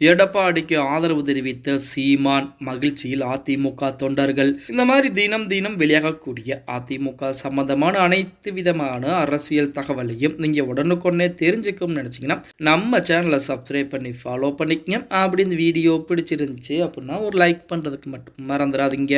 எடப்பாடிக்கு ஆதரவு தெரிவித்த சீமான் மகிழ்ச்சியில் அதிமுக தொண்டர்கள். இந்த மாதிரி தினம் தினம் வெளியாகக்கூடிய அதிமுக சம்பந்தமான அனைத்து விதமான அரசியல் தகவலையும் நீங்கள் உடனுக்குடனே தெரிஞ்சுக்கணும்னு நினச்சிங்கன்னா நம்ம சேனலை சப்ஸ்கிரைப் பண்ணி ஃபாலோ பண்ணிக்கங்க. அப்படி இந்த வீடியோ பிடிச்சிருந்துச்சு அப்படின்னா ஒரு லைக் பண்ணுறதுக்கு மட்டும் மறந்துடாதீங்க.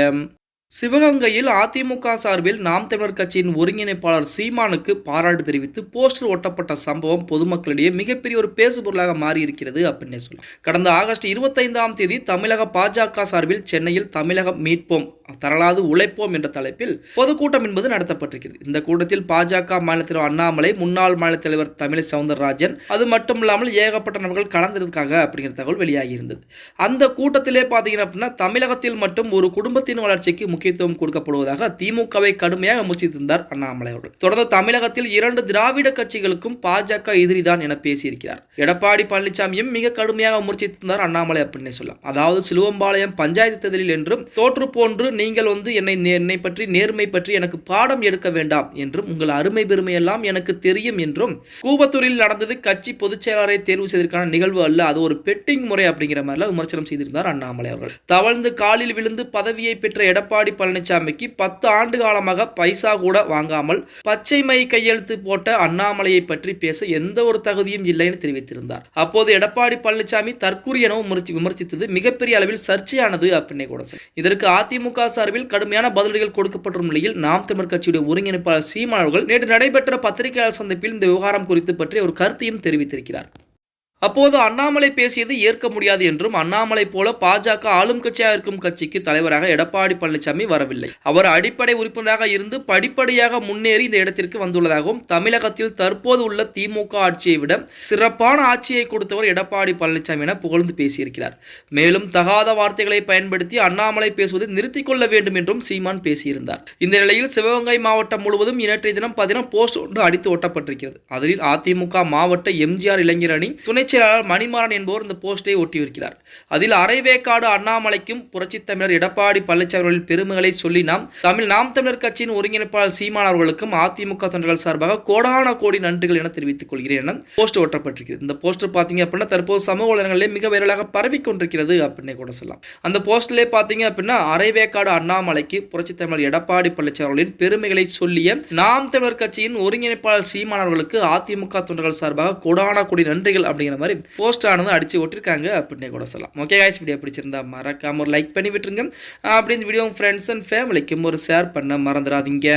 சிவகங்கையில் அதிமுக சார்பில் நாம் தமிழர் கட்சியின் ஒருங்கிணைப்பாளர் சீமானுக்கு பாராட்டு தெரிவித்து போஸ்டர் ஒட்டப்பட்ட சம்பவம் பொதுமக்களிடையே மிகப்பெரிய ஒரு பேசுபொருளாக மாறியிருக்கிறது அப்படின்னே சொல்லலாம் கடந்த ஆகஸ்ட் இருபத்தைந்தாம் தேதி தமிழக பாஜக சார்பில் சென்னையில் தமிழகம் மீட்போம் தரலாது உழைப்போம் என்ற தலைப்பில் பொதுக்கூட்டம் என்பது நடத்தப்பட்டிருக்கிறது. இந்த கூட்டத்தில் பாஜக மாநில தலைவர் அண்ணாமலை முன்னாள் மாநில தலைவர் தமிழை சவுந்தரராஜன் அது மட்டும் இல்லாமல் ஏகப்பட்ட நபர்கள் கலந்திருக்காங்க அப்படிங்கிற தகவல் வெளியாகி இருந்தது அந்த கூட்டத்திலே பார்த்தீங்கன்னா அப்படின்னா தமிழகத்தில் மட்டும் ஒரு குடும்பத்தின் வளர்ச்சிக்கு முக்கியத்துவம் கொடுக்கப்படுவதாக திமுகவை கடுமையாக விமர்சித்திருந்தார் அண்ணாமலை அவர்கள். தொடர்ந்து தமிழகத்தில் இரண்டு திராவிட கட்சிகளுக்கும் பாஜக எதிரிதான் என பேசியிருக்கிறார். எடப்பாடி பழனிசாமியும் மிக கடுமையாக விமர்சித்திருந்தார் அண்ணாமலை அப்படின்னு சொல்லலாம். அதாவது சிலுவம்பாளையம் பஞ்சாயத்து தேர்தலில் என்றும் தோற்று போன்று நீங்கள் வந்து என்னை என்னை பற்றி நேர்மை பற்றி எனக்கு பாடம் எடுக்க வேண்டாம் என்றும் உங்கள் அருமை பெருமை எல்லாம் எனக்கு தெரியும் என்றும் கூவத்தூரில் நடந்தது கட்சி பொதுச் செயலாளரை தேர்வு செய்வதற்கான நிகழ்வு அல்ல அது ஒரு பெட்டிங் முறை அப்படிங்கிற மாதிரிலாம் விமர்சனம் செய்திருந்தார் அண்ணாமலை அவர்கள். தவழ்ந்து காலில் விழுந்து பதவியை பெற்ற எடப்பாடி பழனிசாமிக்கு பத்து ஆண்டு காலமாக பைசா கூட வாங்காமல் பச்சை மை கையெழுத்து போட்ட அண்ணாமலையை பற்றி பேச எந்த ஒரு தகுதியும் இல்லைன்னு தெரிவித்திருந்தார். அப்போது எடப்பாடி பழனிசாமி தற்கூரி எனவும் விமர்சித்தது மிகப்பெரிய அளவில் சர்ச்சையானது அப்படின்னே கூட இதற்கு அதிமுக சார்பில் கடுமையான பதிலடிகள் கொடுக்கப்பட்டுள்ள நிலையில் நாம் தமிழ் கட்சியுடைய ஒருங்கிணைப்பாளர் சீமான் அவர்கள் நேற்று நடைபெற்ற பத்திரிகையாளர் சந்திப்பில் இந்த விவகாரம் குறித்து பற்றி ஒரு கருத்தையும் தெரிவித்திருக்கிறார். அப்போது அண்ணாமலை பேசியது ஏற்க முடியாது என்றும் அண்ணாமலை போல பாஜக ஆளும் கட்சியாக இருக்கும் கட்சிக்கு தலைவராக எடப்பாடி பழனிசாமி வரவில்லை. அவர் அடிப்படை உறுப்பினராக இருந்து படிப்படியாக முன்னேறி இந்த இடத்திற்கு வந்துள்ளதாகவும் தமிழகத்தில் தற்போது உள்ள திமுக ஆட்சியை விட சிறப்பான ஆட்சியை கொடுத்தவர் எடப்பாடி பழனிசாமி என புகழ்ந்து பேசியிருக்கிறார். மேலும் தகாத வார்த்தைகளை பயன்படுத்தி அண்ணாமலை பேசுவதை நிறுத்திக் கொள்ள வேண்டும் என்றும் சீமான் பேசியிருந்தார். இந்த நிலையில் சிவகங்கை மாவட்டம் முழுவதும் நேற்றைய தினம் பதினம் போஸ்ட் ஒன்று அடித்து ஒட்டப்பட்டிருக்கிறது. அதில் அதிமுக மாவட்ட எம்ஜிஆர் இளைஞர் அணி துணை செயலாளர் மணிமாறன் என்பவர் இந்த போஸ்டை ஒட்டியிருக்கிறார். அதில் அரைவேக்காடு அண்ணாமலைக்கும் புரட்சித் தமிழர் எடப்பாடி பழனிசாமி அவர்களின் பெருமைகளை சொல்லி நாம் தமிழ் நாம் தமிழர் கட்சியின் ஒருங்கிணைப்பாளர் சீமான் அவர்களுக்கும் அதிமுக தொண்டர்கள் சார்பாக கோடான கோடி நன்றிகள் என தெரிவித்துக் கொள்கிறேன் என போஸ்ட் ஒட்டப்பட்டிருக்கிறது. இந்த போஸ்டர் பார்த்தீங்க அப்படின்னா தற்போது சமூக வலைதளங்களிலே மிக விரலாக பரவி கொண்டிருக்கிறது அப்படின்னே கூட சொல்லலாம். அந்த போஸ்டர்லேயே பார்த்தீங்க அப்படின்னா அரைவேக்காடு அண்ணாமலைக்கு புரட்சித் தமிழர் எடப்பாடி பழனிசாமி அவர்களின் பெருமைகளை சொல்லிய நாம் தமிழர் கட்சியின் ஒருங்கிணைப்பாளர் சீமான் அவர்களுக்கு அதிமுக தொண்டர்கள் சார்பாக கோடான கோடி நன்றிகள் அப்படிங்கிற மாதிரி போஸ்ட் ஆனதும் அடிச்சு ஒட்டிருக்காங்க அப்படின்னே கூட சொல்லலாம். ஓகே காய்ஸ் வீடியோ பிடிச்சிருந்தா மறக்காம ஒரு லைக் பண்ணி விட்டுருங்க. அப்படின்னு இந்த வீடியோ ஃப்ரெண்ட்ஸ் அண்ட் ஃபேமிலிக்கும் ஒரு ஷேர் பண்ண மறந்துடாதீங்க.